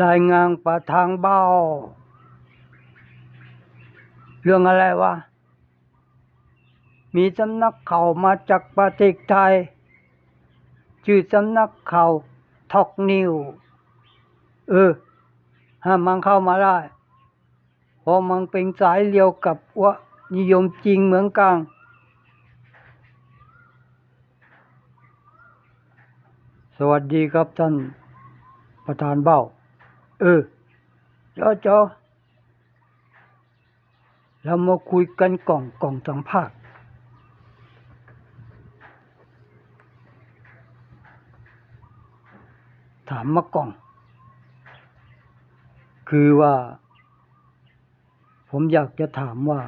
รายงานประทางเบ้า เรื่องอะไรวะ มีสำนักข่าวมาจากประเทศไทย ชื่อสำนักข่าวท็อกนิว เออห้ามมันเข้ามาได้เพราะมันเป็นสายเดียวกับวะนิยมจริงเหมือนกันสวัสดีครับท่านประธานเบ้า เออจอจอเรามาคุยกันกล่องกล่องสัมภาษณ์ถามมากล่อง คือว่า ผมอยากจะถามว่า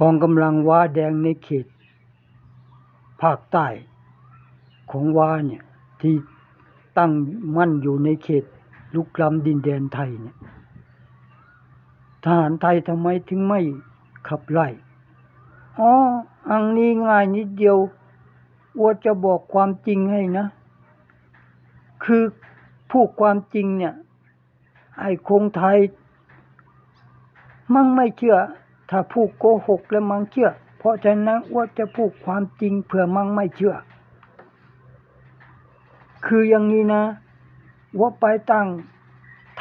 กองกำลังว้าแดงในเขต ภาคใต้ของว้าเนี่ย ที่ตั้งมั่นอยู่ในเขตลุกล้ำดินแดนไทยเนี่ยทหารไทยทำไมถึงไม่ขับไล่อ๋ออันนี้ง่ายนิดเดียวว่าจะบอกความจริงให้นะ คือพูดความจริงเนี่ย ไอ้คงไทย มั่งไม่เชื่อ ถ้าพูดโกหกแล้วมั่งเชื่อ เพราะฉะนั้นว่าจะพูดความจริงเผื่อมั่งไม่เชื่อ คืออย่างนี้นะ ว่าไปตั้ง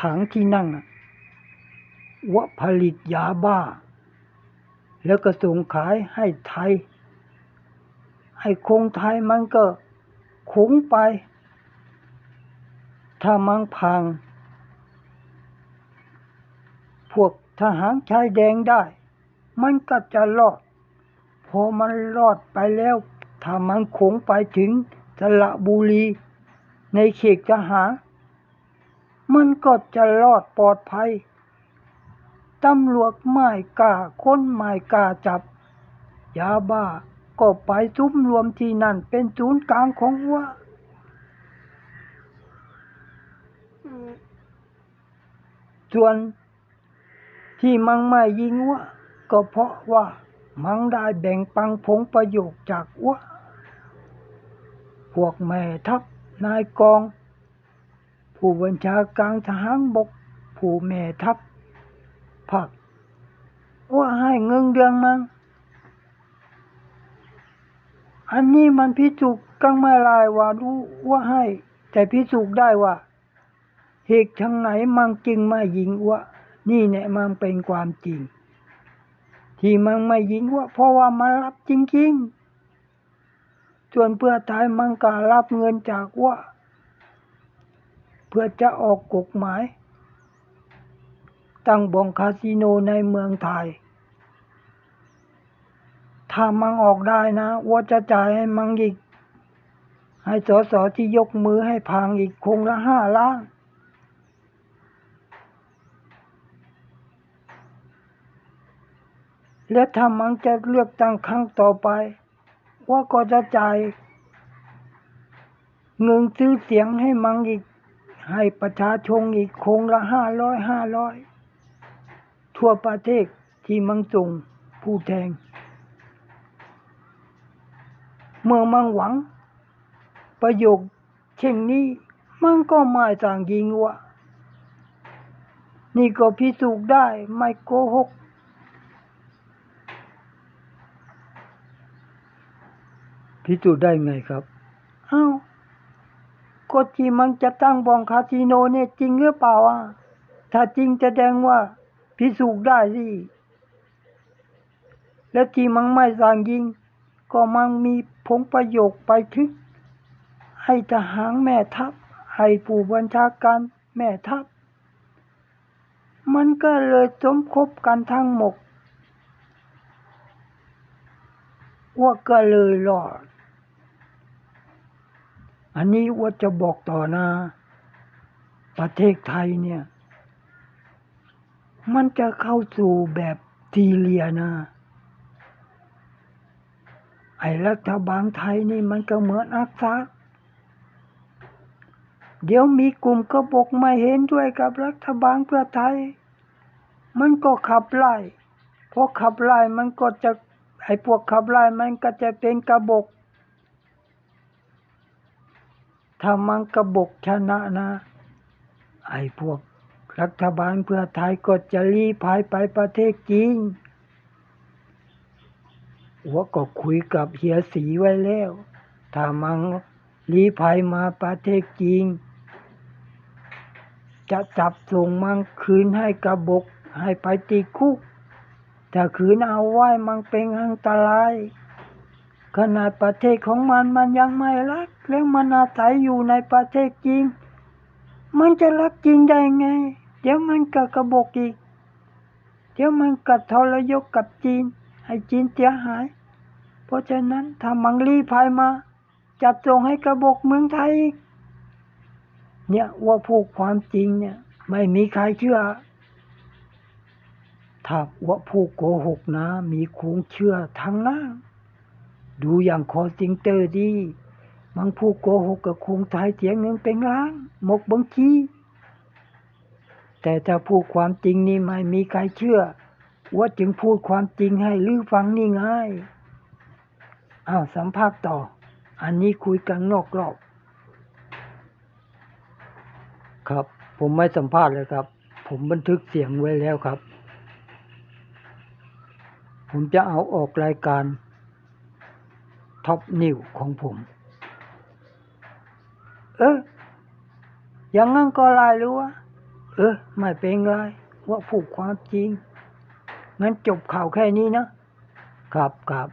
ถังที่นั่งว่าผลิตยาบ้า แล้วก็ส่งขายให้ไทย ให้คงไทยมันก็ขงไป ถ้ามันพัง พวกทหารชายแดงได้ มันก็จะรอด พอมันรอดไปแล้ว ถ้ามันขงไปถึงสระบุรี ในเขตทหา มันก็จะรอดปลอดภัย ตำรวจไม่กล้าค้นไม่กล้าจับ ยาบ้าก็ไปซุ้มรวมที่นั่นเป็นศูนย์กลางของว่าส่วนที่มังไม่ยิงว่าก็เพราะว่ามังได้แบ่งปังผงประโยชน์จากว่าพวกแม่ทัพ นายกอง ผู้บัญชาการทหารบก ผู้แม่ทัพภาคว่าให้เงินเดือนมังอันนี้มันพิสูจน์กังไม่ลายว่ารู้ว่าให้ แต่พิสูจน์ได้ว่า เหตุทางไหนมันจึงไม่ยิงว่านี่เนี่ยมันเป็นความจริง ที่มันไม่ยิงว่าเพราะว่ามันรับจริงๆ ส่วนเพื่อไทยมันก็รับเงินจากว่า เพื่อจะออกกฎหมาย ตั้งบองคาสิโนในเมืองไทย ถ้ามันออกได้นะว่าจะจ่ายให้มันอีก ให้สสที่ยกมือให้พังอีกคงละห้าล้านและถ้ามันจะเลือกตั้งครั้งต่อไป ว่าก็จะจ่ายเงินซื้อเสียงให้มันอีก ให้ประชาชนอีกคงละห้าร้อยห้าร้อยทั่วประเทศที่มันส่งผู้แทนเมื่อมันหวัง ประโยคเช่นนี้มันก็ไม่ต่างยิงว่านี่ก็พิสูจน์ได้ไม่โกหก พิสูจน์ได้ไงครับอ้าวก็ที่มันจะตั้งบองคาสิโนเนี่ยจริงหรือเปล่าอะถ้าจริงจะแสดงว่าพิสูจน์ได้สิและที่มันไม่สั่งยิง ก็มันมีผงประโยคไปถึงให้ทหารแม่ทัพให้ผู้บัญชาการแม่ทัพ มันก็เลยสมคบกันทั้งหมดว่าก็เลยรอด อันนี้ว่าจะบอกต่อนะ ประเทศไทยเนี่ย มันจะเข้าสู่แบบทีเรียนะ ไอ้รัฐบาลไทยนี่มันก็เหมือนอักษรเดี๋ยวมีกลุ่มกบกไม่เห็นด้วยกับรัฐบาลเพื่อไทย มันก็ขับไล่พอขับไล่มันก็จะไอ้พวกขับไล่มันก็จะเป็นกบก ทถ้ามังกบกชนะนะ ไอ้พวกรัฐบาลเพื่อไทยก็จะรีภัยไปประเทศจีนหัวก็คุยกับเฮียสีไว้แล้ว ถ้ามังรีภัยมาประเทศจีนจะจับส่งมังคืนให้กระบกให้ไปติดคุก ถ้าคืนเอาไว้มันเป็นอันตราย ขนาดประเทศของมันมันยังไม่รัก แล้วมันอาศัยอยู่ในประเทศจีนมันจะรักจริงได้ไง เดี๋ยวมันก็กระบกอีก เดี๋ยวมันกัดทรยศกับจีน ให้จีนเสียหาย เพราะฉะนั้นถ้ามังรีภัยมา จับส่งให้กระบกเมืองไทย เนี่ยว่าพูดความจริงเนี่ย ไม่มีใครเชื่อ ถ้าว่าผู้โกหกนะ มีคงเชื่อทางหน้า ดูอย่างคอสิงเตอร์ดีมันผู้โกหกกับคงไทยเสียเงินเป็นล้านหมกบัญชีแต่ถ้าพูดความจริงนี่ไม่มีใครเชื่อ ว่าจึงพูดความจริงให้ลือฟังนี่ง่ายอ้าวสัมภาษณ์ต่อ อันนี้คุยกันนอกรอบครับ ผมไม่สัมภาษณ์เลยครับ ผมบันทึกเสียงไว้แล้วครับ ผมจะเอาออกรายการ ท็อปนิวของผม เออ อย่างงั้นก็ไลายหรือวะ เออ ไม่เป็นไร ว่าผูกความจริง งั้นจบข่าวแค่นี้นะ ครับครับ